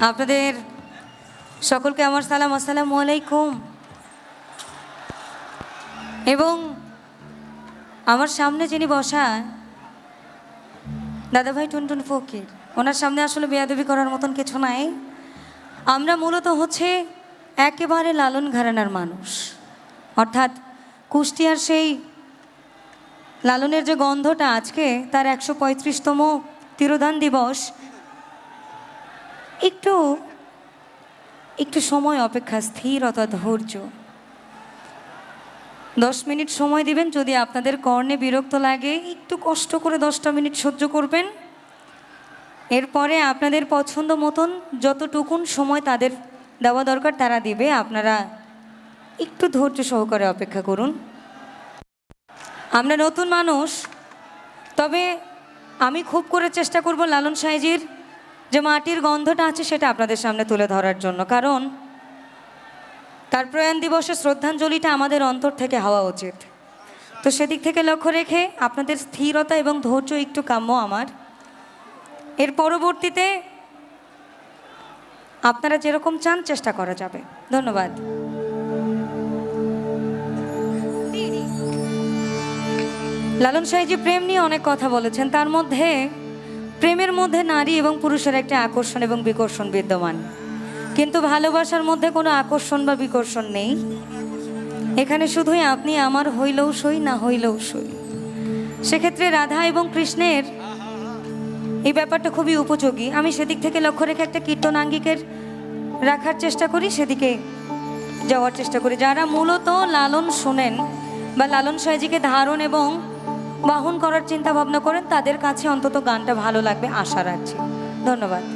আপনাদের সকলকে আমার সালাম, আসসালামু আলাইকুম। এবং আমার সামনে যিনি বসা, দাদাভাই টুনটুন ফকির, ওনার সামনে আসলে বেয়াদবি করার মতন কিছু নাই। আমরা মূলত হচ্ছে একেবারে লালন ঘরানার মানুষ। অর্থাৎ কুষ্টিয়ার সেই লালনের যে গন্ধটা আজকে, তার একশো পঁয়ত্রিশতম তিরোধান দিবস একটু একটু সময় অপেক্ষা, স্থিরতা, ধৈর্য। দশ মিনিট সময় দিবেন, যদি আপনাদের কর্ণে বিরক্ত লাগে, একটু কষ্ট করে দশটা মিনিট সহ্য করবেন। এরপরে আপনাদের পছন্দ মতন যতটুকুন সময় তাদের দেওয়া দরকার, তারা দিবে। আপনারা একটু ধৈর্য সহকারে অপেক্ষা করুন। আমরা নতুন মানুষ, তবে আমি খুব করে চেষ্টা করব লালন সাইজির যে মাটির গন্ধটা আছে সেটা আপনাদের সামনে তুলে ধরার জন্য। কারণ তার প্রয়াণ দিবসে শ্রদ্ধাঞ্জলিটা আমাদের অন্তর থেকে হওয়া উচিত। তো সেদিক থেকে লক্ষ্য রেখে আপনাদের স্থিরতা এবং ধৈর্য একটু কাম্য আমার। এর পরবর্তীতে আপনারা যেরকম চান চেষ্টা করা যাবে। ধন্যবাদ। লালন সাহেজি প্রেম নিয়ে অনেক কথা বলেছেন। তার মধ্যে প্রেমের মধ্যে নারী এবং পুরুষের একটা আকর্ষণ এবং বিকর্ষণ বিদ্যমান। কিন্তু ভালোবাসার মধ্যে কোনো আকর্ষণ বা বিকর্ষণ নেই। এখানে শুধুই আপনি আমার হইলেও সই, না হইলেও সই। সেক্ষেত্রে রাধা এবং কৃষ্ণের এই ব্যাপারটা খুবই উপযোগী। আমি সেদিক থেকে লক্ষ্য রেখে একটা কীর্তনাঙ্গিকের রাখার চেষ্টা করি, সেদিকে যাওয়ার চেষ্টা করি। যারা মূলত লালন শোনেন বা লালন সাহেজিকে ধারণ এবং বাহন করার চিন্তা ভাবনা করেন তাদের কাছে অন্তত গানটা ভালো লাগবে আশা রাখছি। ধন্যবাদ।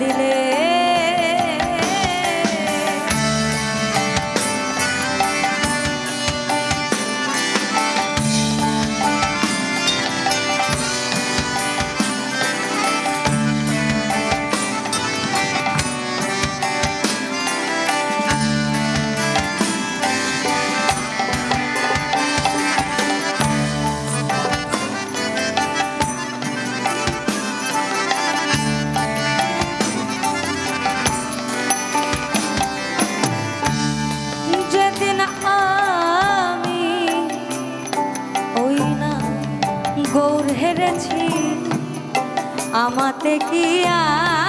প্রাণ আমাতে কি আর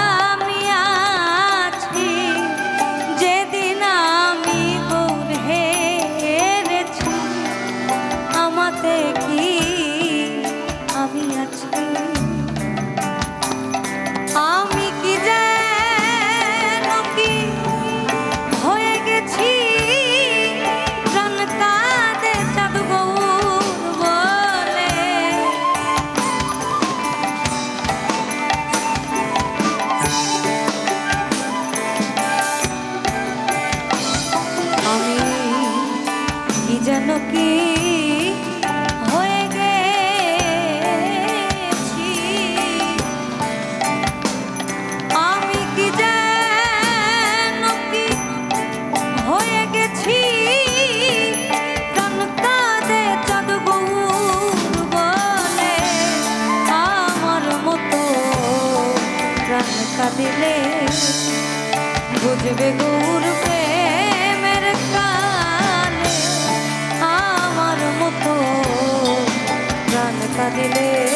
প্রাণ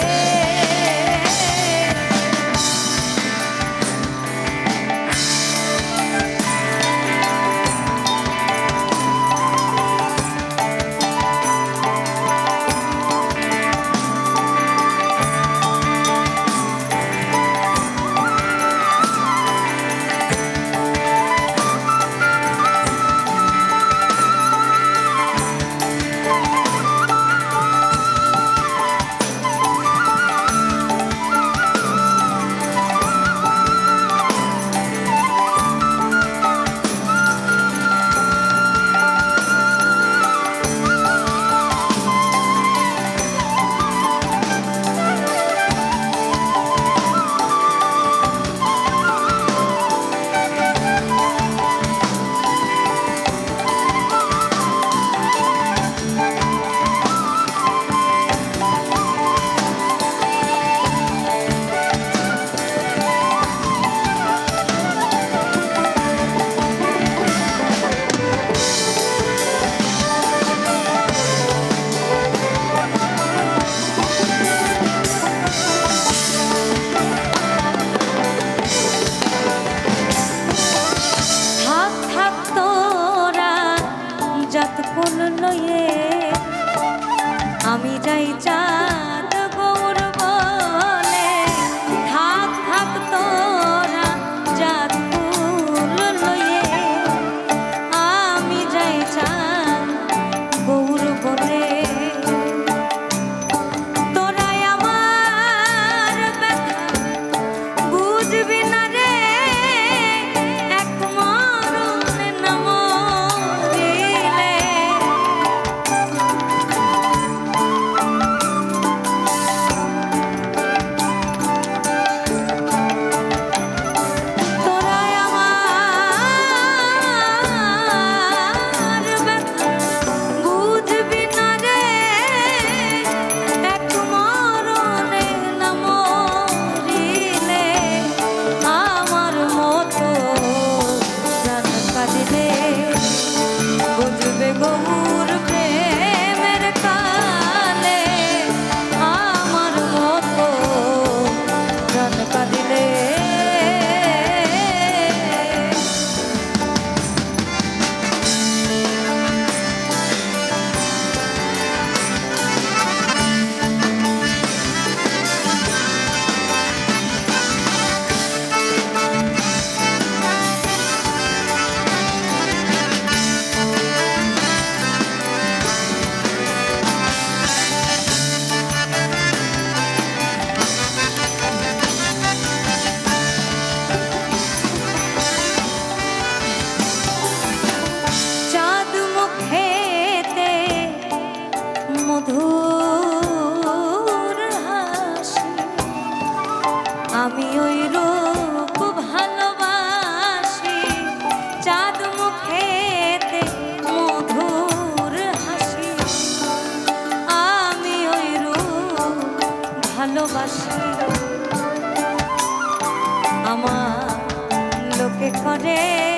করে।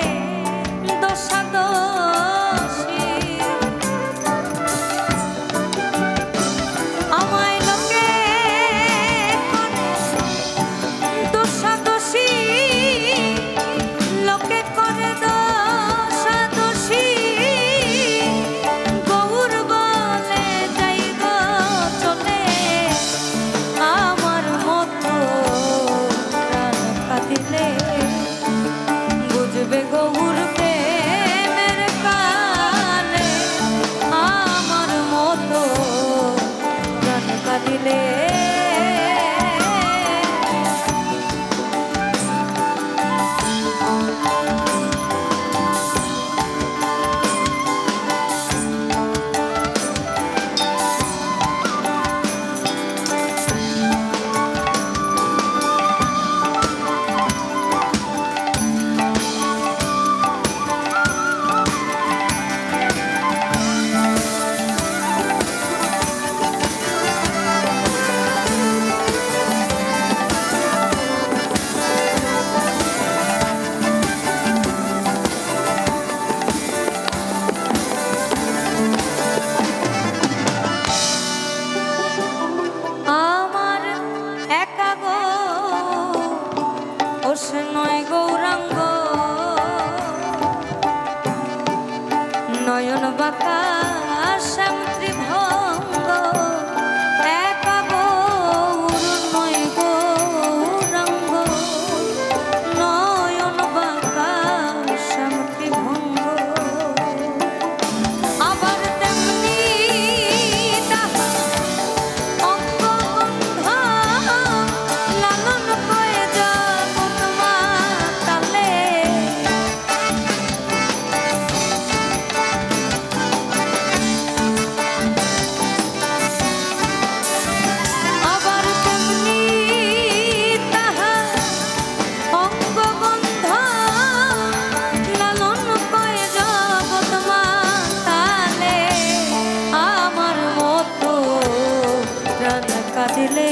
কাঁদিলে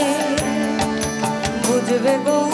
বুঝবে গৌর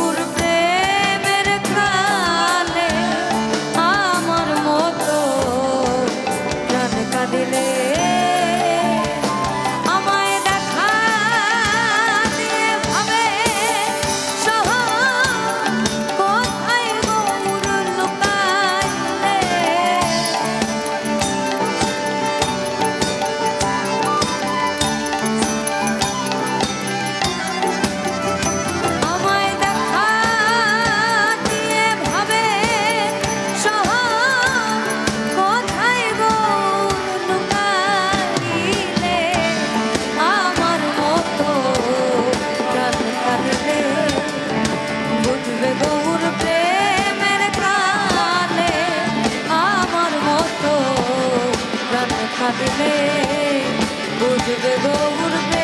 কাঁদিলে বুঝবে গৌর